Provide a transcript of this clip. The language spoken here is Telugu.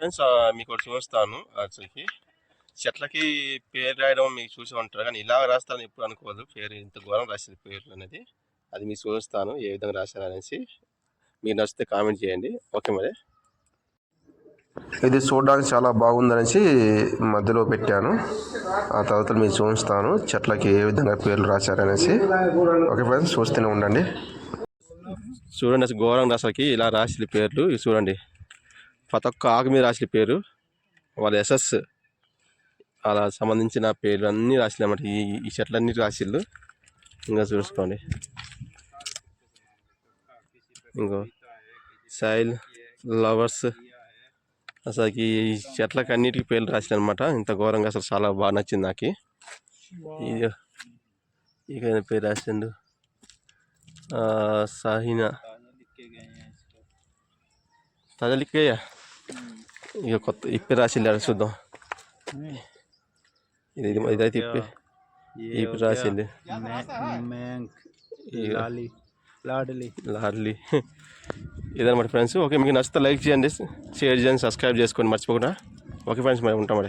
ఫ్రెండ్స్ మీకు చూస్తాను. అసలుకి చెట్లకి పేరు రాయడం మీకు చూసి ఉంటారు. కానీ ఇలా రాస్తారని ఎప్పుడు అనుకోదు పేరు ఇంత ఘోరం రాసింది పేరు అనేది. అది మీకు చూస్తాను ఏ విధంగా రాశారు అనేసి. మీరు నచ్చితే కామెంట్ చేయండి. ఓకే మరి. ఇది చూడడానికి చాలా బాగుందనేసి మధ్యలో పెట్టాను. ఆ తర్వాత మీకు చూపిస్తాను చెట్లకి ఏ విధంగా పేర్లు రాశారనేసి ఓకే ఫ్రెండ్స్ చూస్తూనే ఉండండి. చూడండి అసలు ఘోరం అసలుకి ఇలా రాసిన పేర్లు. చూడండి. ప్రతి ఒక్క ఆకు మీద రాసిన పేరు వాళ్ళ ఎస్ఎస్ అలా సంబంధించిన పేర్లు అన్నీ రాసిన అన్నమాట. ఈ ఈ చెట్లన్నీ రాసిళ్ళు. ఇంకా చూసుకోండి. ఇంకో సైల్ లవర్స్. అసలు ఈ చెట్లకి అన్నిటికీ పేర్లు రాసిన అనమాట ఇంత ఘోరంగా అసలు చాలా బాగా నచ్చింది నాకు. ఇది ఇక పేరు రాసిండు. ఆ, సాహినా. ఇక కొత్త ఇప్పి రాసింది అక్కడ చూద్దాం ఇది ఇది ఇదైతే ఇప్పి ఇప్పి రాసింది లార్లీ ఇదన్నమాట ఫ్రెండ్స్ ఓకే మీకు నచ్చితే లైక్ చేయండి షేర్ చేయండి సబ్స్క్రైబ్ చేసుకోండి మర్చిపోకుండా ఓకే ఫ్రెండ్స్ మేము ఉంటాం మరి